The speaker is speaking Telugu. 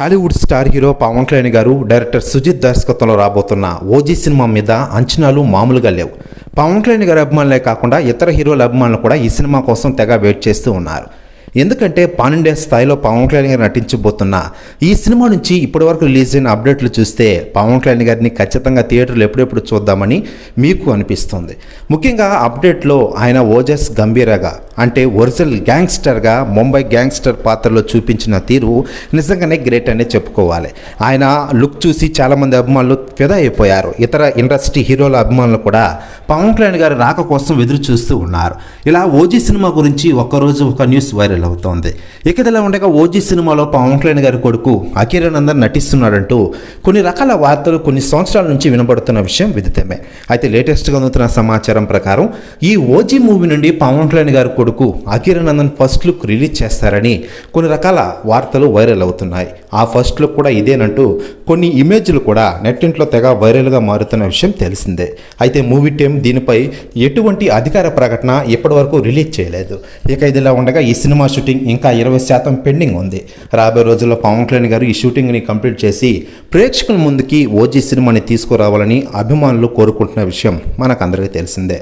Tollywood star hero Pawan Kalyan garu director Sujeeth దర్శకత్వంలో రాబోతున్న ఓజీ సినిమా మీద అంచనాలు మామూలుగా లేవు. పవన్ కళ్యాణ్ గారి అభిమానులే కాకుండా ఇతర హీరోల అభిమానులు కూడా ఈ సినిమా కోసం తెగ వెయిట్ చేస్తూ ఉన్నారు. ఎందుకంటే పాన్ ఇండియా స్థాయిలో పవన్ కళ్యాణ్ గారు నటించబోతున్న ఈ సినిమా నుంచి ఇప్పటివరకు రిలీజ్ అయిన అప్డేట్లు చూస్తే పవన్ కళ్యాణ్ గారిని ఖచ్చితంగా థియేటర్లు ఎప్పుడెప్పుడు చూద్దామని మీకు అనిపిస్తుంది. ముఖ్యంగా అప్డేట్లో ఆయన ఓజస్ గంభీరగా అంటే ఒరిజినల్ గ్యాంగ్స్టర్గా ముంబై గ్యాంగ్స్టర్ పాత్రలో చూపించిన తీరు నిజంగానే గ్రేట్ అనే చెప్పుకోవాలి. ఆయన లుక్ చూసి చాలామంది అభిమానులు ఫిదా అయిపోయారు. ఇతర ఇండస్ట్రీ హీరోల అభిమానులు కూడా పవన్ కళ్యాణ్ గారి రాక కోసం ఎదురు చూస్తూ ఉన్నారు. ఇలా ఓజీ సినిమా గురించి ఒక్కరోజు ఒక న్యూస్ వైరల్ వైరల్ అవుతోంది ఇక ఇదిలా ఉండగా ఓజీ సినిమాలో పవన్ కళ్యాణ్ గారి కొడుకు అఖిరానందన్ నటిస్తున్నాడంటూ కొన్ని రకాల వార్తలు కొన్ని సంవత్సరాల నుంచి వినబడుతున్న విషయం విదితమే. అయితే లేటెస్ట్గా అందుతున్న సమాచారం ప్రకారం ఈ ఓజీ మూవీ నుండి పవన్ కళ్యాణ్ గారి కొడుకు అఖిరానందన్ ఫస్ట్ లుక్ రిలీజ్ చేస్తారని కొన్ని రకాల వార్తలు వైరల్ అవుతున్నాయి. ఆ ఫస్ట్ లుక్ కూడా ఇదేనంటూ కొన్ని ఇమేజ్లు కూడా నెట్టింట్లో తెగ వైరల్గా మారుతున్న విషయం తెలిసిందే. అయితే మూవీ టీం దీనిపై ఎటువంటి అధికార ప్రకటన ఇప్పటివరకు రిలీజ్ చేయలేదు. ఇక ఇదిలా ఉండగా ఈ సినిమా షూటింగ్ ఇంకా ఇరవై శాతం పెండింగ్ ఉంది. రాబోయే రోజుల్లో పవన్ కళ్యాణ్ గారు ఈ షూటింగ్ని కంప్లీట్ చేసి ప్రేక్షకుల ముందుకి ఓజీ సినిమాని తీసుకురావాలని అభిమానులు కోరుకుంటున్న విషయం మనకందరికీ తెలిసిందే.